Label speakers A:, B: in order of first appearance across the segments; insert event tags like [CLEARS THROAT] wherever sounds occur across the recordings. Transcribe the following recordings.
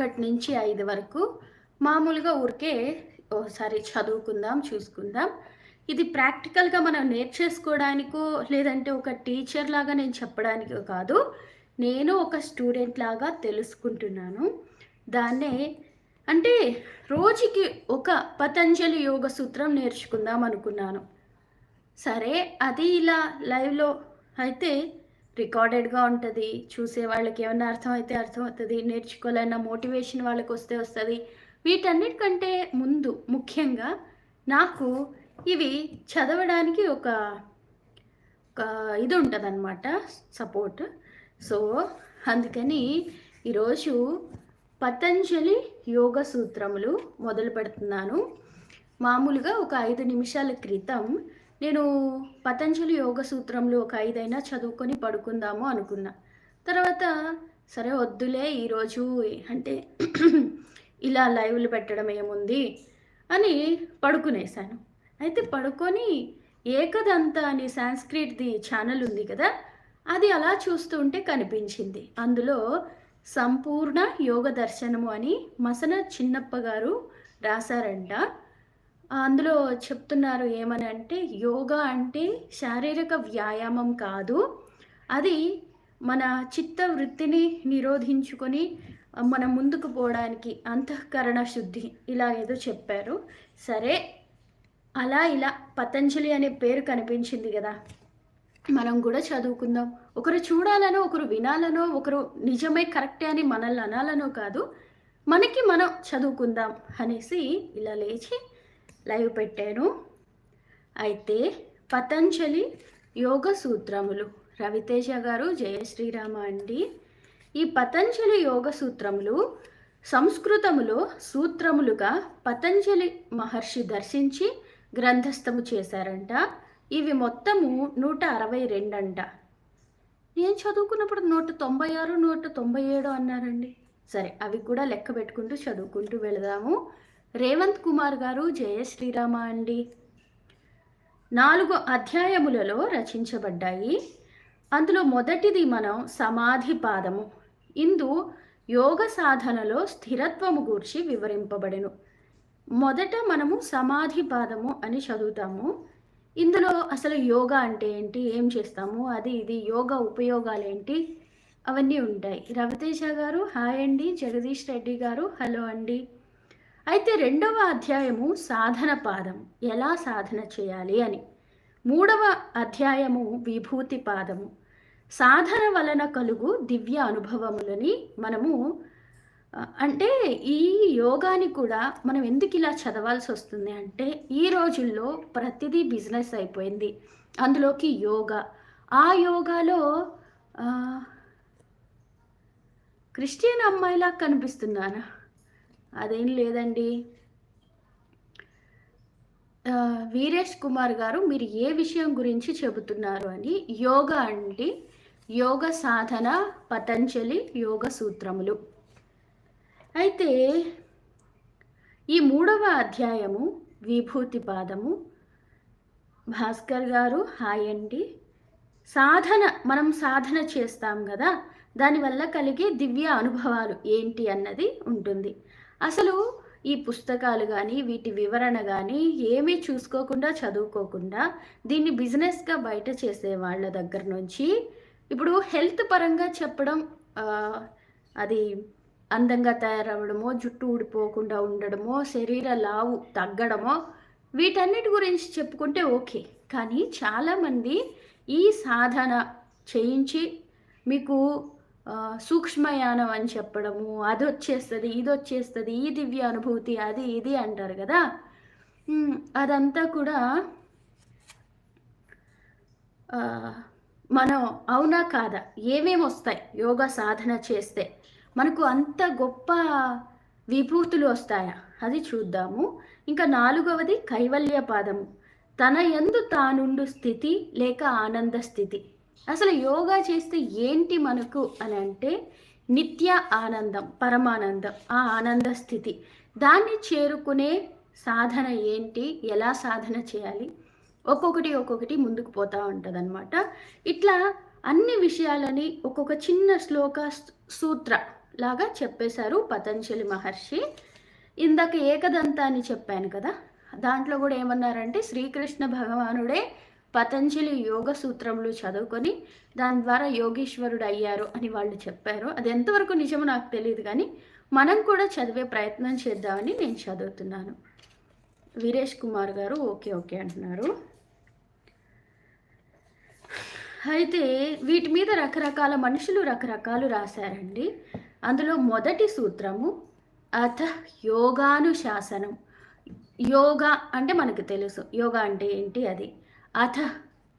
A: ఒకటి నుంచి ఐదు వరకు. మామూలుగా ఊరికే ఒకసారి చదువుకుందాం చూసుకుందాం. ఇది ప్రాక్టికల్గా మనం నేర్చేసుకోవడానికో లేదంటే ఒక టీచర్ లాగా నేను చెప్పడానికో కాదు. నేను ఒక స్టూడెంట్ లాగా తెలుసుకుంటున్నాను. దాన్నే అంటే రోజుకి ఒక పతంజలి యోగ సూత్రం నేర్చుకుందాం అనుకున్నాను. సరే అది ఇలా లైవ్లో అయితే రికార్డెడ్గా ఉంటుంది. చూసే వాళ్ళకి ఏమైనా అర్థం అయితే నేర్చుకోవాలన్న మోటివేషన్ వాళ్ళకి వస్తే వస్తుంది. వీటన్నిటికంటే ముందు ముఖ్యంగా నాకు ఇవి చదవడానికి ఒక ఒక ఇది ఉంటుందన్నమాట సపోర్ట్. సో అందుకని ఈరోజు పతంజలి యోగ సూత్రములు మొదలు పెడుతున్నాను. మామూలుగా ఒక ఐదు నిమిషాల క్రితం నేను పతంజలి యోగ సూత్రంలో ఒక ఐదైనా చదువుకొని పడుకుందాము అనుకున్నా. తర్వాత సరే వద్దులే ఈరోజు అంటే [CLEARS THROAT] ఇలా లైవ్లు పెట్టడం ఏముంది అని పడుకునేశాను అయితే పడుకొని ఏకదంత అని సాంస్క్రిట్ది ఛానల్ ఉంది కదా అది అలా చూస్తుంటే కనిపించింది. అందులో సంపూర్ణ యోగ దర్శనము అని మసన చిన్నప్ప గారు రాశారంట. అందులో చెప్తున్నారు ఏమని అంటే యోగా అంటే శారీరక వ్యాయామం కాదు. అది మన చిత్త వృత్తిని నిరోధించుకొని మనం ముందుకు పోవడానికి అంతఃకరణ శుద్ధి ఇలా ఏదో చెప్పారు. సరే అలా ఇలా పతంజలి అనే పేరు కనిపించింది కదా. మనం కూడా చదువుకుందాం. ఒకరు చూడాలనో ఒకరు వినాలనో ఒకరు నిజమే కరెక్టే అని మనల్ని అనాలనో కాదు మనకి మనం చదువుకుందాం అనేసి ఇలా లేచి లైవ్ పెట్టాను. అయితే పతంజలి యోగ సూత్రములు. రవితేజ గారు జయ శ్రీరామ అండి. ఈ పతంజలి యోగ సూత్రములు సంస్కృతములో సూత్రములుగా పతంజలి మహర్షి దర్శించి గ్రంథస్థము చేశారంట. ఇవి మొత్తము నూట అరవై రెండు అంట నేను చదువుకున్నప్పుడు నూట తొంభై ఆరు నూట తొంభై ఏడు అన్నారండి. సరే అవి కూడా లెక్క పెట్టుకుంటూ చదువుకుంటూ వెళదాము. రేవంత్ కుమార్ గారు జయ శ్రీరామ అండి. నాలుగు అధ్యాయములలో రచించబడ్డాయి. అందులో మొదటిది మనం సమాధి పాదము. ఇందు యోగ సాధనలో స్థిరత్వము గూర్చి వివరింపబడెను. మొదట మనము సమాధి పాదము అని చదువుతాము. ఇందులో అసలు యోగా అంటే ఏంటి? ఏం చేస్తాము? అది ఇది యోగా ఉపయోగాలు ఏంటి? అవన్నీ ఉంటాయి. రవితేజ గారు హాయ్ అండి. జగదీష్ రెడ్డి గారు హలో అండి. అయితే రెండవ అధ్యాయము సాధన పాదం. ఎలా సాధన చేయాలి అని. మూడవ అధ్యాయము విభూతి పాదము. సాధన వలన కలుగు దివ్య అనుభవములని మనము అంటే ఈ యోగాని కూడా మనం ఎందుకు ఇలా చదవాల్సి వస్తుంది అంటే ఈ రోజుల్లో ప్రతిదీ బిజినెస్ అయిపోయింది. అందులోకి యోగా. ఆ యోగాలో క్రిస్టియన్ అమ్మాయిలా కనిపిస్తున్నానా అదేం లేదండి. వీరేష్ కుమార్ గారు మీరు ఏ విషయం గురించి చెబుతున్నారు అని యోగా అండి. యోగ సాధన పతంజలి యోగ సూత్రములు. అయితే ఈ మూడవ అధ్యాయము విభూతి పాదము. భాస్కర్ గారు హాయ్ అండి. సాధన మనం సాధన చేస్తాం కదా దానివల్ల కలిగే దివ్య అనుభవాలు ఏంటి అన్నది ఉంటుంది. అసలు ఈ పుస్తకాలు కానీ వీటి వివరణ కానీ ఏమీ చూసుకోకుండా చదువుకోకుండా దీన్ని బిజినెస్గా బయట చేసే వాళ్ళ దగ్గర నుంచి ఇప్పుడు హెల్త్ పరంగా చెప్పడం అది అందంగా తయారవ్వడమో జుట్టు ఊడిపోకుండా ఉండడమో శరీర లావు తగ్గడమో వీటన్నిటి గురించి చెప్పుకుంటే ఓకే. కానీ చాలామంది ఈ సాధన చేయించి మీకు సూక్ష్మయానం అని చెప్పడము అది వచ్చేస్తుంది ఇది వచ్చేస్తుంది ఈ దివ్య అనుభూతి అది ఇది అంటారు కదా? అదంతా కూడా మనం అవునా కాదా? ఏమేమి వస్తాయి? యోగా సాధన చేస్తే మనకు అంత గొప్ప విభూతులు వస్తాయా? అది చూద్దాము. ఇంకా నాలుగవది కైవల్య పాదము. తన ఎందు తానుండు స్థితి లేక ఆనంద స్థితి. అసలు యోగా చేస్తే ఏంటి మనకు అని అంటే నిత్య ఆనందం పరమానందం ఆ ఆనంద స్థితి. దాన్ని చేరుకునే సాధన ఏంటి? ఎలా సాధన చేయాలి? ఒక్కొక్కటి ఒక్కొక్కటి ముందుకు పోతూ ఉంటుంది అనమాట ఇట్లా అన్ని విషయాలని ఒక్కొక్క చిన్న శ్లోక సూత్ర లాగా చెప్పేశారు పతంజలి మహర్షి. ఇందాక ఏకదంత అని చెప్పాను కదా. దాంట్లో కూడా ఏమన్నారంటే శ్రీకృష్ణ భగవానుడే పతంజలి యోగ సూత్రములు చదువుకొని దాని ద్వారా యోగేశ్వరుడు అయ్యారు అని వాళ్ళు చెప్పారు. అది ఎంతవరకు నిజమో నాకు తెలియదు కానీ మనం కూడా చదివే ప్రయత్నం చేద్దామని నేను చదువుతున్నాను. వీరేష్ కుమార్ గారు ఓకే ఓకే అంటున్నారు. అయితే వీటి మీద రకరకాల మనుషులు రకరకాలు రాశారండి. అందులో మొదటి సూత్రము అథ యోగానుశాసనం. యోగా అంటే మనకు తెలుసు. యోగా అంటే ఏంటి అది? అథ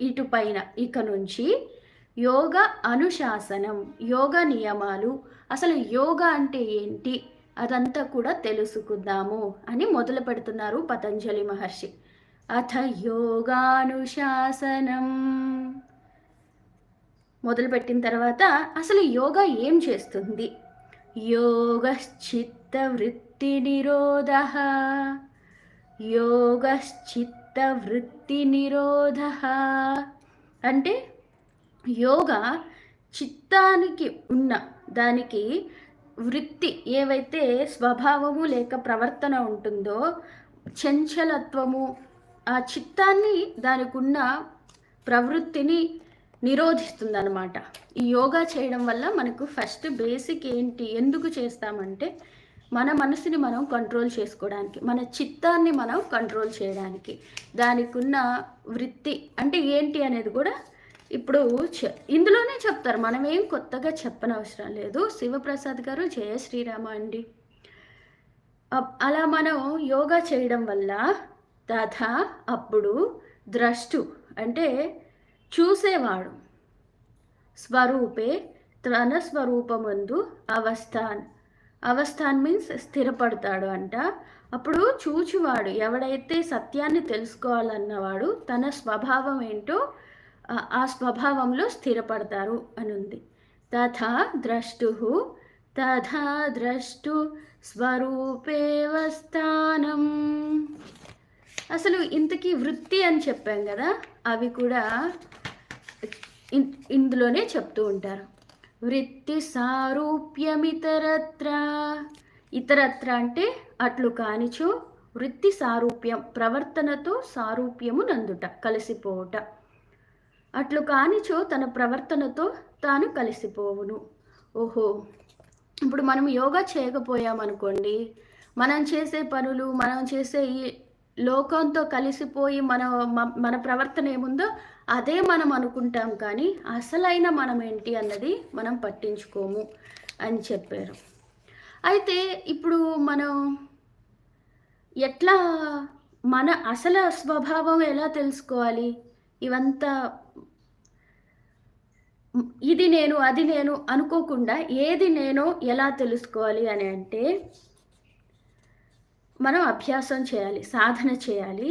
A: ఇటు పైన ఇక నుంచి యోగ అనుశాసనం యోగ నియమాలు. అసలు యోగా అంటే ఏంటి? అదంతా కూడా తెలుసుకుందాము అని మొదలు పెడుతున్నారు పతంజలి మహర్షి. అథ యోగానుశాసనం మొదలుపెట్టిన తర్వాత అసలు యోగా ఏం చేస్తుంది? యోగశ్చిత్త వృత్తి నిరోధ యోగశ్చిత్త వృత్తి నిరోధ అంటే యోగా చిత్తానికి ఉన్న దానికి వృత్తి ఏవైతే స్వభావము లేక ప్రవర్తన ఉంటుందో చంచలత్వము ఆ చిత్తాన్ని దానికి ఉన్న ప్రవృత్తిని నిరోధిస్తుందన్నమాట. ఈ యోగా చేయడం వల్ల మనకు ఫస్ట్ బేసిక్ ఏంటి ఎందుకు చేస్తామంటే మన మనసుని మనం కంట్రోల్ చేసుకోవడానికి మన చిత్తాన్ని మనం కంట్రోల్ చేయడానికి దానికి ఉన్న వృత్తి అంటే ఏంటి అనేది కూడా ఇప్పుడు ఇందులోనే చెప్తారు. మనం ఏం కొత్తగా చెప్పనవసరం లేదు. శివప్రసాద్ గారు జయ శ్రీరామ అండి. అలా మనం యోగా చేయడం వల్ల తథ అప్పుడు ద్రష్టు అంటే చూసేవాడు. స్వరూపే తన స్వరూపమందు అవస్థాన్. అవస్థాన్ మీన్స్ స్థిరపడతాడు అంట. అప్పుడు చూచువాడు ఎవడైతే సత్యాన్ని తెలుసుకోవాలన్నవాడు తన స్వభావం ఏంటో ఆ స్వభావంలో స్థిరపడతారు అని ఉంది తథా ద్రష్టు తథా ద్రష్టు స్వరూపేవస్థానం అసలు ఇంతకీ వృత్తి అని చెప్పాం కదా అవి కూడా ఇందులోనే చెప్తూ ఉంటారు. వృత్తి సారూప్యమితరత్ర ఇతరత్ర అంటే అట్లు కానిచో వృత్తి సారూప్యం ప్రవర్తనతో సారూప్యము నందుట కలిసిపోవుట. అట్లు కానిచో తన ప్రవర్తనతో తాను కలిసిపోవును. ఓహో ఇప్పుడు మనం యోగా చేయకపోయామనుకోండి మనం చేసే పనులు మనం చేసే ఈ లోకంతో కలిసిపోయి మన మన ప్రవర్తన ఏముందో అదే మనం అనుకుంటాం కానీ అసలైన మనం ఏంటి అన్నది మనం పట్టించుకోము అని చెప్పారు. అయితే ఇప్పుడు మనం ఎట్లా మన అసలు స్వభావం ఎలా తెలుసుకోవాలి? ఇవంతా ఇది నేను అది నేను అనుకోకుండా ఏది నేను ఎలా తెలుసుకోవాలి అని అంటే మనం అభ్యాసం చేయాలి సాధన చేయాలి.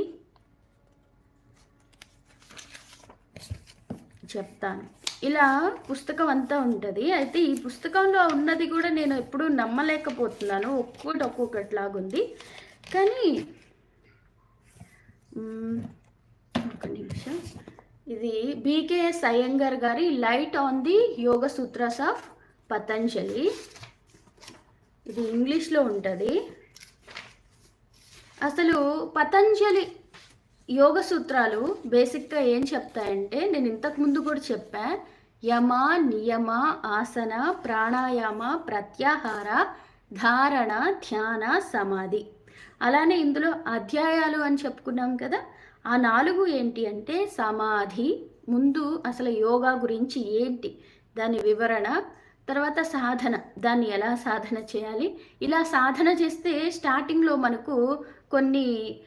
A: చెప్తాను. ఇలా పుస్తకం అంతా ఉంటుంది. అయితే ఈ పుస్తకంలో ఉన్నది కూడా నేను ఎప్పుడూ నమ్మలేకపోతున్నాను. ఒక్కొక్కటి ఒక్కొక్కటిలాగుంది కానీ ఒక నిమిషం. ఇది బీకేఎస్ అయ్యంగర్ గారి light on the yoga sutras of Patanjali. ఇది ఇంగ్లీష్లో ఉంటుంది. అసలు పతంజలి యోగ సూత్రాలు బేసిక్గా ఏం చెప్తాయంటే నేను ఇంతకుముందు కూడా చెప్పా యమ నియమ ఆసన ప్రాణాయామ ప్రత్యాహార ధారణ ధ్యాన సమాధి. అలానే ఇందులో అధ్యాయాలు అని చెప్పుకున్నాం కదా ఆ నాలుగు ఏంటి అంటే సమాధి ముందు అసలు యోగా గురించి ఏంటి దాని వివరణ తర్వాత సాధన దాన్ని ఎలా సాధన చేయాలి ఇలా సాధన చేస్తే స్టార్టింగ్లో మనకు కొన్ని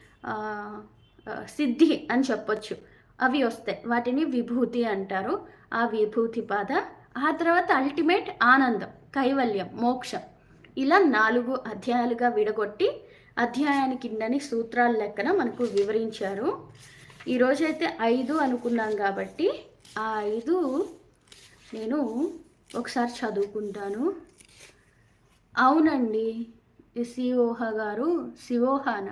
A: సిద్ధి అని చెప్పొచ్చు. అవి వస్తాయి. వాటిని విభూతి అంటారు. ఆ విభూతి పాద ఆ తర్వాత అల్టిమేట్ ఆనందం కైవల్యం మోక్షం. ఇలా నాలుగు అధ్యాయాలుగా విడగొట్టి అధ్యాయాని కిందని సూత్రాల లెక్కన మనకు వివరించారు. ఈరోజైతే ఐదు అనుకున్నాం కాబట్టి ఆ ఐదు నేను ఒకసారి చదువుకుంటాను. అవునండి. సిఓహ గారు శివోహాన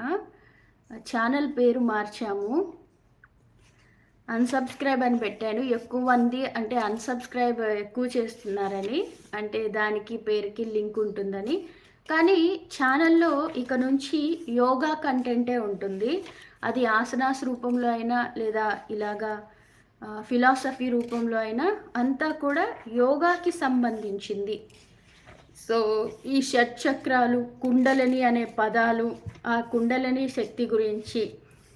A: ఛానల్ పేరు మార్చాము. అన్సబ్స్క్రైబ్ అని పెట్టాను ఎక్కువ మంది అంటే అన్సబ్స్క్రైబ్ ఎక్కువ చేస్తున్నారని అంటే దానికి పేరుకి లింక్ ఉంటుందని. కానీ ఛానల్లో ఇక నుంచి యోగా కంటెంటే ఉంటుంది. అది ఆసనాస్ రూపంలో అయినా లేదా ఇలాగా ఫిలాసఫీ రూపంలో అయినా అంతా కూడా యోగాకి సంబంధించింది. సో ఈ షట్చక్రాలు కుండలని అనే పదాలు ఆ కుండలని శక్తి గురించి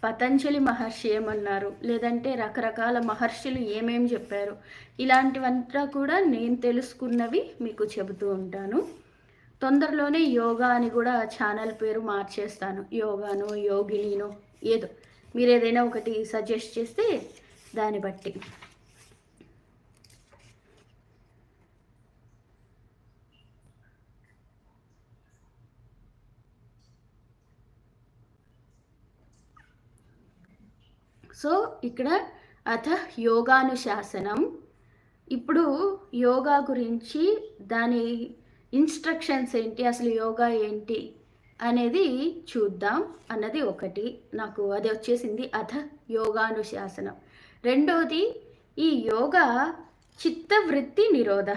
A: పతంజలి మహర్షి ఏమన్నారు? లేదంటే రకరకాల మహర్షులు ఏమేం చెప్పారు? ఇలాంటివంతా కూడా నేను తెలుసుకున్నవి మీకు చెబుతూ ఉంటాను. తొందరలోనే యోగా అని కూడా ఛానల్ పేరు మార్చేస్తాను. యోగాను యోగినినో ఏదో. మీరు ఏదైనా ఒకటి సజెస్ట్ చేస్తే దాన్ని బట్టి. సో ఇక్కడ అథ యోగానుశాసనం. ఇప్పుడు యోగా గురించి దాని ఇన్స్ట్రక్షన్స్ ఏంటి అసలు యోగా ఏంటి అనేది చూద్దాం అన్నది ఒకటి. నాకు అది వచ్చేసింది అథ యోగానుశాసనం. రెండవది ఈ యోగా చిత్తవృత్తి నిరోధ.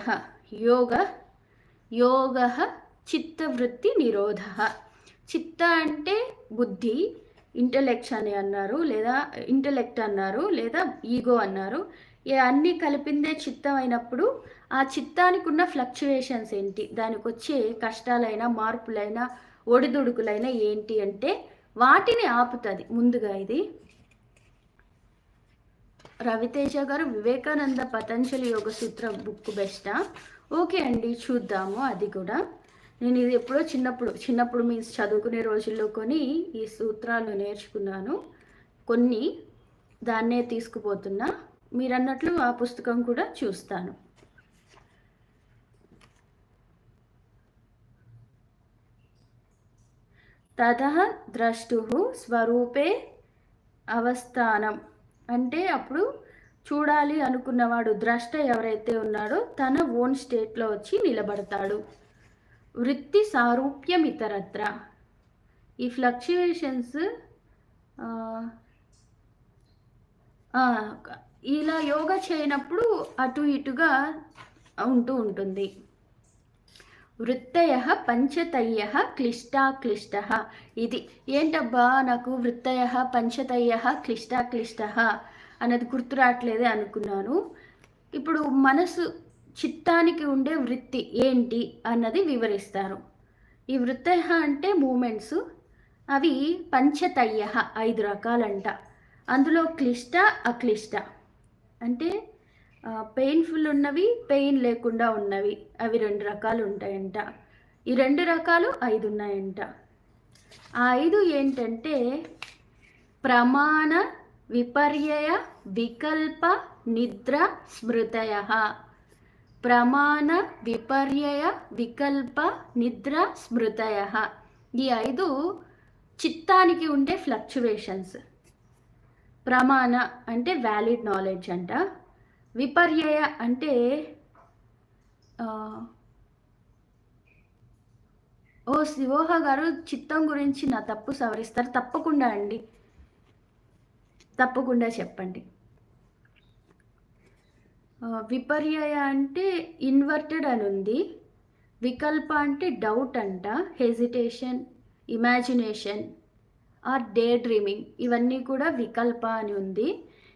A: యోగ యోగ చిత్తవృత్తి నిరోధ. చిత్త అంటే బుద్ధి ఇంటలెక్ట్ అని అన్నారు లేదా ఇంటలెక్ట్ అన్నారు లేదా ఈగో అన్నారు. అన్నీ కలిపిందే చిత్తం అయినప్పుడు ఆ చిత్తానికి ఉన్న ఫ్లక్చువేషన్స్ ఏంటి? దానికి వచ్చే కష్టాలైనా మార్పులైనా ఒడిదుడుకులైనా ఏంటి అంటే వాటిని ఆపుతుంది. ముందుగా ఇది. రవితేజ గారు వివేకానంద పతంజలి యోగ సూత్ర బుక్ బెస్టా? ఓకే అండి చూద్దాము అది కూడా. నేను ఇది ఎప్పుడో చిన్నప్పుడు చిన్నప్పుడు మీన్స్ చదువుకునే రోజుల్లో కొని ఈ సూత్రాలు నేర్చుకున్నాను. కొన్ని దాన్నే తీసుకుపోతున్నా. మీరు అన్నట్లు ఆ పుస్తకం కూడా చూస్తాను. తత ద్రష్టు స్వరూపే అవస్థానం. అంటే అప్పుడు చూడాలి అనుకున్నవాడు ద్రష్ట ఎవరైతే ఉన్నాడో తన ఓన్ స్టేట్లో వచ్చి నిలబడతాడు. వృత్తి సారూప్యం ఇతరత్ర ఈ ఫ్లక్చువేషన్స్ ఇలా యోగా చేయనప్పుడు అటు ఇటుగా ఉంటూ ఉంటుంది. వృత్తయ పంచతయ్య క్లిష్టాక్లిష్ట ఇది. ఏంటబ్బా నాకు వృత్తయ పంచతయ్య క్లిష్టాక్లిష్ట అన్నది గుర్తు రావట్లేదే అనుకున్నాను. ఇప్పుడు మనసు చిత్తానికి ఉండే వృత్తి ఏంటి అన్నది వివరిస్తారు. ఈ వృత్త అంటే మూమెంట్స్. అవి పంచతయ్య ఐదు రకాలంట. అందులో క్లిష్ట అక్లిష్ట. అంటే పెయిన్ఫుల్ ఉన్నవి పెయిన్ లేకుండా ఉన్నవి. అవి రెండు రకాలు ఉంటాయంట. ఈ రెండు రకాలు ఐదు ఉన్నాయంట. ఆ ఐదు ఏంటంటే ప్రమాణ విపర్యయ వికల్ప నిద్ర స్మృతయ ప్రమాణ విపర్యయ వికల్ప నిద్ర స్మృతయ ఈ ఐదు చిత్తానికి ఉండే ఫ్లక్చువేషన్స్ ప్రమాణ అంటే వ్యాలిడ్ నాలెడ్జ్ అంట విపర్యయ అంటే ఓ శివోహ గారు చిత్తం గురించి నా తప్పు సవరిస్తారు తప్పకుండా అండి తప్పకుండా చెప్పండి. విపర్యయ అంటే ఇన్వర్టెడ్ అని ఉంది. వికల్ప అంటే డౌట్ అంట hesitation imagination or day dreaming ఇవన్నీ కూడా వికల్ప అని ఉంది.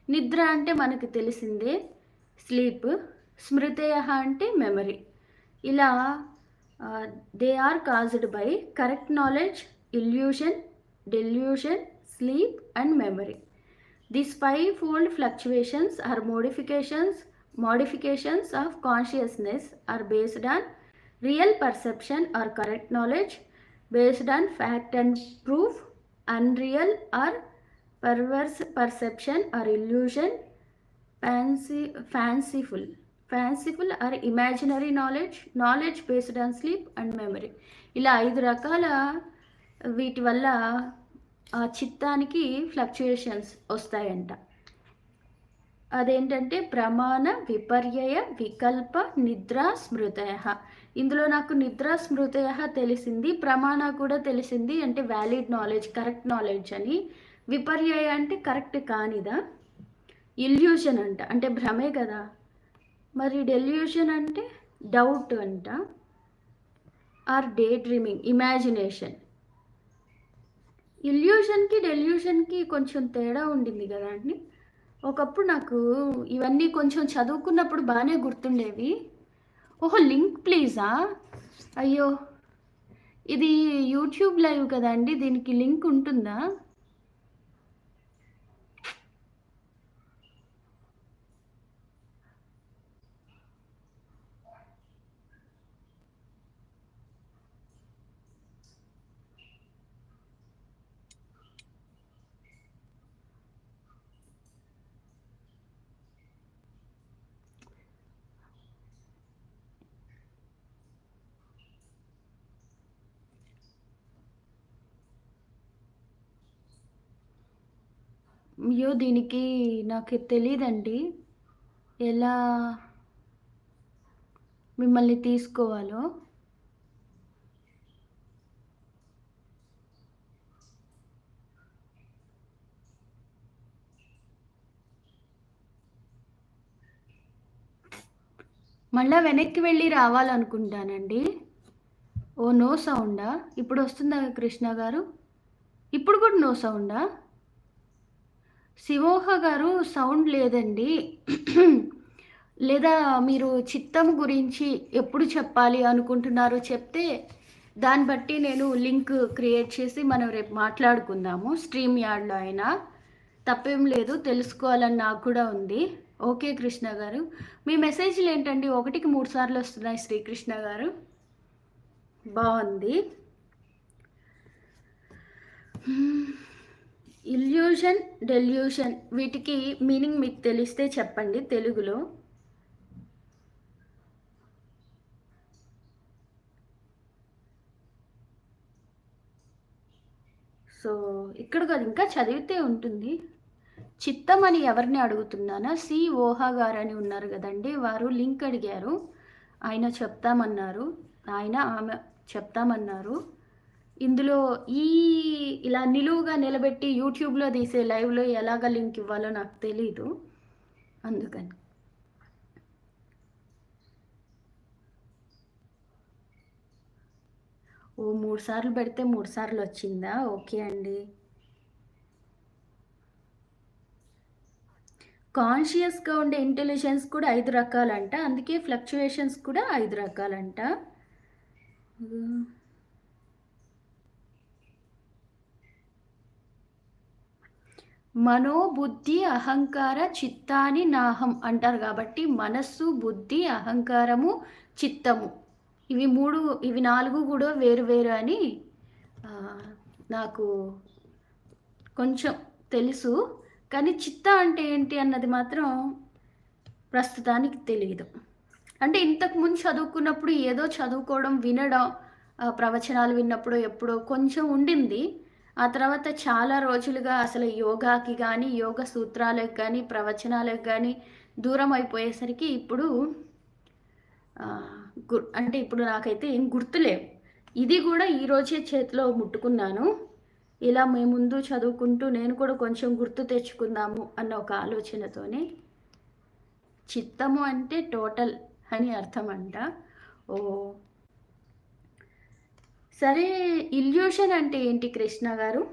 A: నిద్ర అంటే మనకు తెలిసిందే స్లీప్ స్మృతయ అంటే మెమరీ ఇలా they are caused by correct knowledge illusion delusion sleep and memory this five fold fluctuations or modifications modifications of consciousness are based on real perception or correct knowledge based on fact and proof unreal or perverse perception or illusion fancy fanciful fanciful or imaginary knowledge knowledge based on sleep and memory ఇలా ఐదు రకాల వీటి వల్ల ఆ చిత్తానికి fluctuations వస్తాయంట. అదేంటంటే ప్రమాణ విపర్యయ వికల్ప నిద్ర స్మృతయ. ఇందులో నాకు నిద్ర స్మృతయ తెలిసింది ప్రమాణ కూడా తెలిసింది అంటే వ్యాలిడ్ నాలెడ్జ్ కరెక్ట్ నాలెడ్జ్ అని. విపర్యయ అంటే కరెక్ట్ కానిదా? ఇల్యూషన్ అంట అంటే భ్రమే కదా. మరి డెల్యూషన్ అంటే డౌట్ అంట. ఆర్ డే డ్రీమింగ్ ఇమాజినేషన్ ఇల్యూషన్కి డెల్యూషన్కి కొంచెం తేడా ఉండింది కదా అండి? ఒకప్పుడు నాకు ఇవన్నీ కొంచెం చదువుకున్నప్పుడు బాగానే గుర్తుండేవి. ఓహో లింక్ ప్లీజా? అయ్యో ఇది యూట్యూబ్ లైవ్ కదా అండి దీనికి లింక్ ఉంటుందా? అయ్యో దీనికి నాకు తెలియదండి ఎలా మిమ్మల్ని తీసుకోవాలో? మళ్ళా వెనక్కి వెళ్ళి రావాలనుకుంటానండి. Oh no సౌండా? ఇప్పుడు వస్తుందా కృష్ణ గారు? ఇప్పుడు కూడా నో సౌండా? శివోహ గారు సౌండ్ లేదండి. లేదా మీరు చిత్తం గురించి ఎప్పుడు చెప్పాలి అనుకుంటున్నారో చెప్తే దాన్ని బట్టి నేను లింక్ క్రియేట్ చేసి మనం రేపు మాట్లాడుకుందాము. స్ట్రీమ్ యార్డ్లో అయినా. తప్పేం లేదు తెలుసుకోవాలని నాకు కూడా ఉంది. ఓకే కృష్ణ గారు. మీ మెసేజ్లు ఏంటండి? ఒకటికి మూడు సార్లు వస్తున్నాయి శ్రీకృష్ణ గారు. బాగుంది. ఇల్యూషన్ డెల్యూషన్ వీటికి మీనింగ్ మీకు తెలిస్తే చెప్పండి తెలుగులో. సో ఇక్కడ కాదు ఇంకా చదివితే ఉంటుంది. చిత్తం అని ఎవరిని అడుగుతున్నానా? సి. ఓహా గారు అని ఉన్నారు కదండి వారు లింక్ అడిగారు. ఆయన చెప్తామన్నారు. ఆయన ఆమె చెప్తామన్నారు. ఇందులో ఈ ఇలా నిలువుగా నిలబెట్టి యూట్యూబ్లో తీసే లైవ్లో ఎలాగ లింక్ ఇవ్వాలో నాకు తెలీదు. అందుకని. ఓ మూడు సార్లు పెడితే మూడు సార్లు వచ్చిందా? ఓకే అండి. కాన్షియస్గా ఉండే ఇంటెలిజెన్స్ కూడా ఐదు రకాలంట. అందుకే ఫ్లక్చువేషన్స్ కూడా ఐదు రకాలంట. మనోబుద్ధి అహంకార చిత్తాని నాహం అంటారు కాబట్టి మనస్సు బుద్ధి అహంకారము చిత్తము. ఇవి మూడు ఇవి నాలుగు కూడా వేరు వేరు అని నాకు కొంచెం తెలుసు. కానీ చిత్త అంటే ఏంటి అన్నది మాత్రం ప్రస్తుతానికి తెలియదు అంటే ఇంతకు ముందు చదువుకున్నప్పుడు ఏదో చదువుకోవడం వినడం ప్రవచనాలు విన్నప్పుడు ఎప్పుడో కొంచెం ఉండింది. ఆ తర్వాత చాలా రోజులుగా అసలు యోగాకి కానీ యోగ సూత్రాలకు కానీ ప్రవచనాలకు కానీ దూరం అయిపోయేసరికి ఇప్పుడు అంటే ఇప్పుడు నాకైతే ఏం గుర్తులేవు. ఇది కూడా ఈరోజే చేతిలో ముట్టుకున్నాను. ఇలా మేము ముందు చదువుకుంటూ నేను కూడా కొంచెం గుర్తు తెచ్చుకుందాము అన్న ఒక ఆలోచనతోనే. చిత్తము అంటే టోటల్ అని అర్థం అంట ఓ సరే ఇల్యూషన్ అంటే ఏంటి కృష్ణ గారు?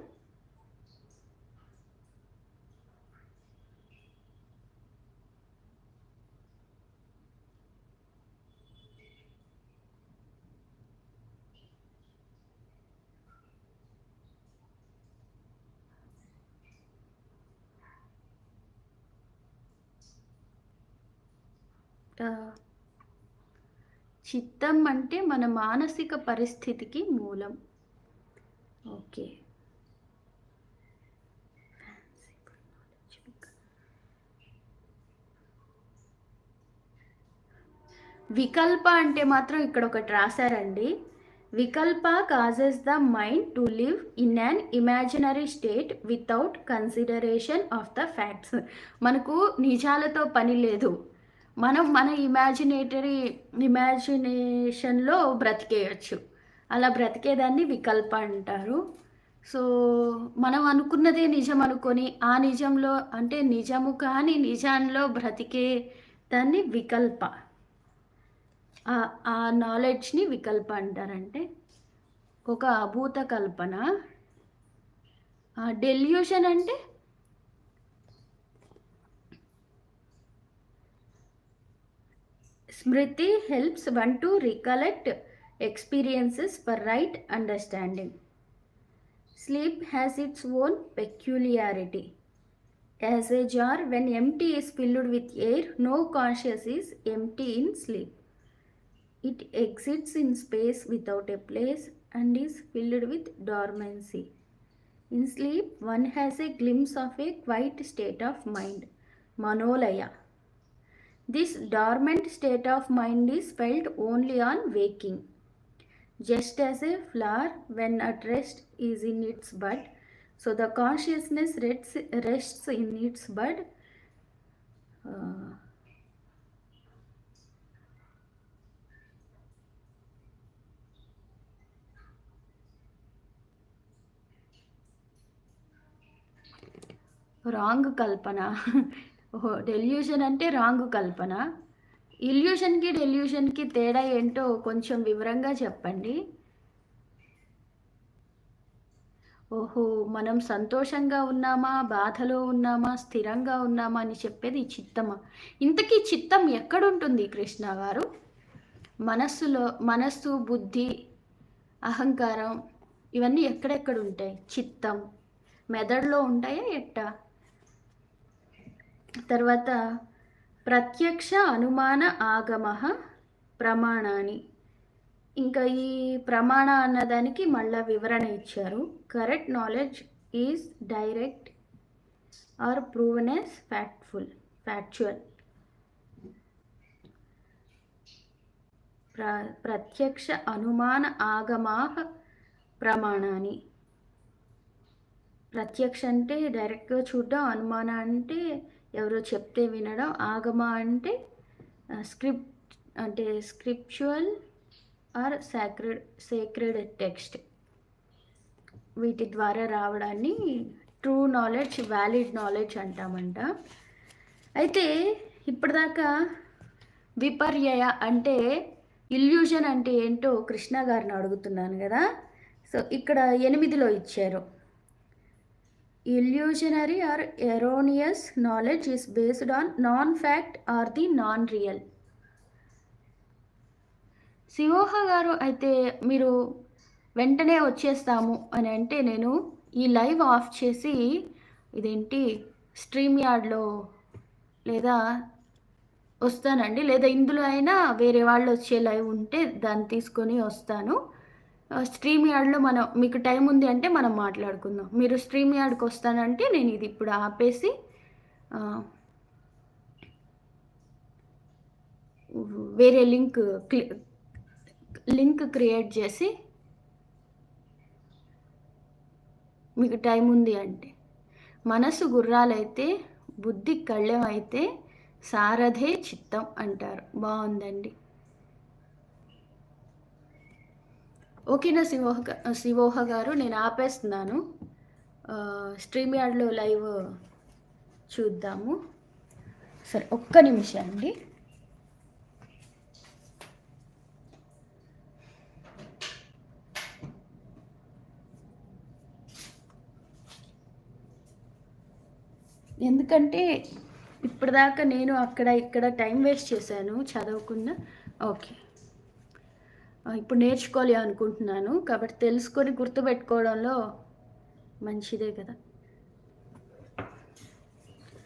A: చిత్తం అంటే మన మానసిక పరిస్థితికి మూలం. ఓకే. వికల్ప అంటే మాత్రం ఇక్కడ ఒకటి రాశారండి. వికల్ప causes the mind to live in an imaginary state without consideration of the facts మనకు నిజాలతో పని లేదు. మనం మన ఇమాజినేటరీ ఇమాజినేషన్లో బ్రతికేయచ్చు అలా బ్రతికేదాన్ని వికల్ప అంటారు సో, మనం అనుకున్నదే నిజం అనుకొని, ఆ నిజంలో అంటే నిజము కాని నిజాల్లో బ్రతికే దాన్ని వికల్ప. ఆ నాలెడ్జ్‌ని వికల్ప అంటారంటే, ఒక అభూత కల్పన. డెల్యూషన్ అంటే? Smriti helps one to recollect experiences for right understanding. Sleep has its own peculiarity. As a jar, when empty is filled with air, no conscious is empty in sleep. It exists in space without a place and is filled with dormancy. In sleep, one has a glimpse of a quiet state of mind, Manolaya. This dormant state of mind is felt only on waking. Just as a flower when at rest is in its bud, so the consciousness rests, rests in its bud. Uh, wrong kalpana [LAUGHS] ఓహో delusion అంటే wrong కల్పన. ఇల్యూషన్కి డెల్యూషన్కి తేడా ఏంటో కొంచెం వివరంగా చెప్పండి. ఓహో మనం సంతోషంగా ఉన్నామా బాధలో ఉన్నామా స్థిరంగా ఉన్నామా అని చెప్పేది చిత్తమా? ఇంతకీ చిత్తం ఎక్కడుంటుంది కృష్ణ గారు? మనస్సులో మనస్సు బుద్ధి అహంకారం ఇవన్నీ ఎక్కడెక్కడ ఉంటాయి? చిత్తం. మెదడులో ఉంటాయా ఎట్టా? తర్వాత ప్రత్యక్ష అనుమాన ఆగమ ప్రమాణాన్ని ఇంకా ఈ ప్రమాణ అన్నదానికి మళ్ళీ వివరణ ఇచ్చారు. Correct knowledge is direct or proven as factful factual. ప్ర ప్రత్యక్ష అనుమాన ఆగమా ప్రమాణాన్ని ప్రత్యక్ష అంటే డైరెక్ట్గా చూడడం అనుమాన అంటే ఎవరో చెప్తే వినడం. ఆగమ అంటే స్క్రిప్ట్ అంటే scriptural or sacred sacred text. వీటి ద్వారా రావడాన్ని ట్రూ నాలెడ్జ్ వ్యాలిడ్ నాలెడ్జ్ అంటామంట. అయితే ఇప్పటిదాకా విపర్యయ అంటే ఇల్యూజన్ అంటే ఏంటో కృష్ణ గారిని అడుగుతున్నాను కదా. సో ఇక్కడ ఎనిమిదిలో ఇచ్చారు. Illusionary or erroneous knowledge is based on non fact or the non real శివోహ గారు అయితే మీరు వెంటనే వచ్చేస్తాము అని అంటే నేను ఈ లైవ్ ఆఫ్ చేసి ఇదేంటి స్ట్రీమ్ యార్డ్లో లేదా వస్తానండి. లేదా ఇందులో అయినా వేరే వాళ్ళు వచ్చే లైవ్ ఉంటే దాన్ని తీసుకొని వస్తాను. స్ట్రీమ్ యార్డ్లో మనం మీకు టైం ఉంది అంటే మనం మాట్లాడుకుందాం. మీరు స్ట్రీమ్ యార్డ్కి వస్తానంటే నేను ఇది ఇప్పుడు ఆపేసి వేరే లింక్ లింక్ క్రియేట్ చేసి మీకు టైం ఉంది అంటే. మనసు గుర్రాలైతే బుద్ధి కళ్ళెం అయితే సారథే చిత్తం అంటారు. బాగుందండి. ఓకేనా శివోహ శివోహ గారు నేను ఆపేస్తున్నాను. స్ట్రీమ్ యార్డ్లో లైవ్ చూద్దాము. సరే ఒక్క నిమిషం అండి. ఎందుకంటే ఇప్పటిదాకా నేను అక్కడ ఇక్కడ టైం వేస్ట్ చేశాను చదవకుండా. ఓకే. ఇప్పుడు నేర్చుకోవాలి అనుకుంటున్నాను. కాబట్టి తెలుసుకొని గుర్తుపెట్టుకోవడంలో మంచిదే కదా.